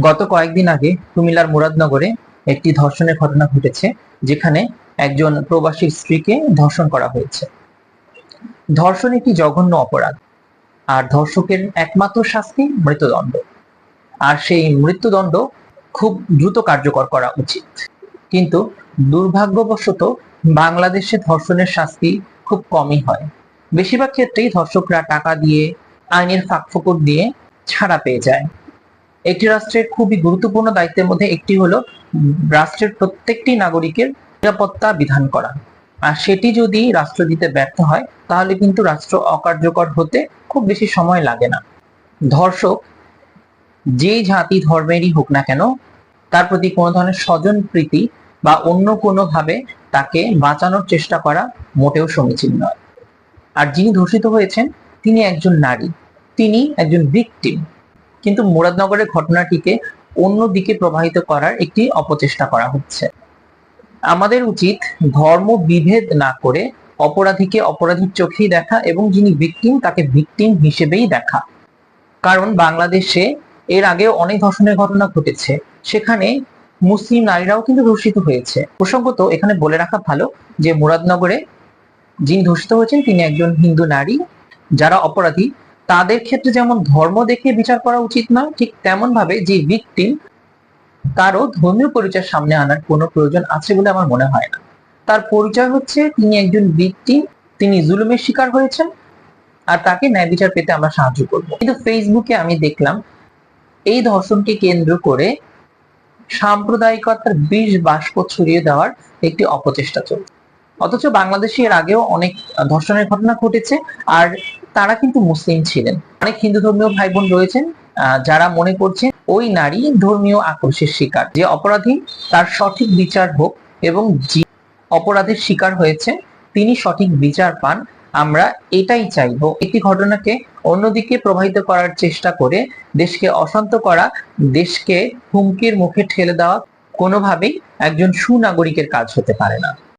গত কয়েকদিন আগে কুমিল্লার মুরাদনগরে একটি ধর্ষণের ঘটনা ঘটেছে, যেখানে একজন প্রবাসীর স্ত্রীকে ধর্ষণ করা হয়েছে। ধর্ষণ একটি জঘন্য অপরাধ, আর ধর্ষকের একমাত্র শাস্তি মৃত্যুদণ্ড। আর সেই মৃত্যুদণ্ড খুব দ্রুত কার্যকর করা উচিত। কিন্তু দুর্ভাগ্যবশত বাংলাদেশে ধর্ষণের শাস্তি খুব কমই হয়। বেশিরভাগ ক্ষেত্রেই ধর্ষকরা টাকা দিয়ে, আইনের ফাঁকফোকর দিয়ে ছাড়া পেয়ে যায়। একটি রাষ্ট্রের খুবই গুরুত্বপূর্ণ দায়িত্বের মধ্যে একটি হলো রাষ্ট্রের প্রত্যেকটি নাগরিকের নিরাপত্তা বিধান করা। আর সেটি যদি রাষ্ট্র দিতে ব্যর্থ হয়, তাহলে কিন্তু রাষ্ট্র অকার্যকর হতে খুব বেশি সময় লাগে না। ধর্ষক যে জাতি ধর্মেরই হোক না কেন, তার প্রতি কোনো ধরনের স্বজন প্রীতি বা অন্য কোনো ভাবে তাকে বাঁচানোর চেষ্টা করা মোটেও সমীচীন নয়। আর যিনি ধর্ষিত হয়েছেন, তিনি একজন নারী, তিনি একজন ভিকটিম কিন্তু মুরাদনগরের ঘটনাটিকে অন্য দিকে প্রবাহিত করার একটি অপচেষ্টা করা হচ্ছে। আমাদের উচিত ধর্ম বিভেদ না করে অপরাধীকে অপরাধীর চোখেই দেখা এবং যিনি ভিকটিম তাকে ভিকটিম হিসেবেই দেখা। কারণ বাংলাদেশে এর আগেও অনেক ধর্ষণের ঘটনা ঘটেছে। সেখানে মুসলিম নারীরাও কিন্তু ধর্ষিত হয়েছে। প্রসঙ্গত এখানে বলে রাখা ভালো যে মুরাদনগরে যিনি ধর্ষিত হয়েছেন তিনি একজন হিন্দু নারী, যারা অপরাধী। তাদের ক্ষেত্রে যেমন ধর্ম দেখে বিচার করা উচিত নয় ঠিক তেমন ভাবে যে ভিকটিম তারও ধর্মীয় পরিচয় সামনে আনার কোনো প্রয়োজন আছে বলে আমার মনে হয় না। তার পরিচয় হচ্ছে তিনি একজন ভিকটিম তিনি জুলুমের শিকার হয়েছেন আর তাকে ন্যায় বিচার পেতে আমরা সাহায্য করব। কিন্তু ফেসবুকে আমি দেখলাম, এই ধর্ষণকে কেন্দ্র করে সাম্প্রদায়িকতার বিষ বাষ্প ছড়িয়ে দেওয়ার একটি অপচেষ্টা চলছে। অথচ বাংলাদেশে এর আগেও অনেক ধর্ষণের ঘটনা ঘটেছে, আর তারা কিন্তু মুসলিম ছিলেন। অনেক হিন্দু ধর্মীয় ভাই বোন রয়েছেন যারা মনে করছেন ওই নারী ধর্মীয় আক্রোশের শিকার। যে অপরাধী তার সঠিক বিচার হোক এবং যে অপরাধের শিকার হয়েছে, তিনি সঠিক বিচার পান। আমরা এটাই চাইব। একটি ঘটনাকে অন্যদিকে প্রবাহিত করার চেষ্টা করে দেশকে অশান্ত করা, দেশকে হুমকির মুখে ঠেলে দেওয়া কোনোভাবেই একজন সুনাগরিকের কাজ হতে পারে না।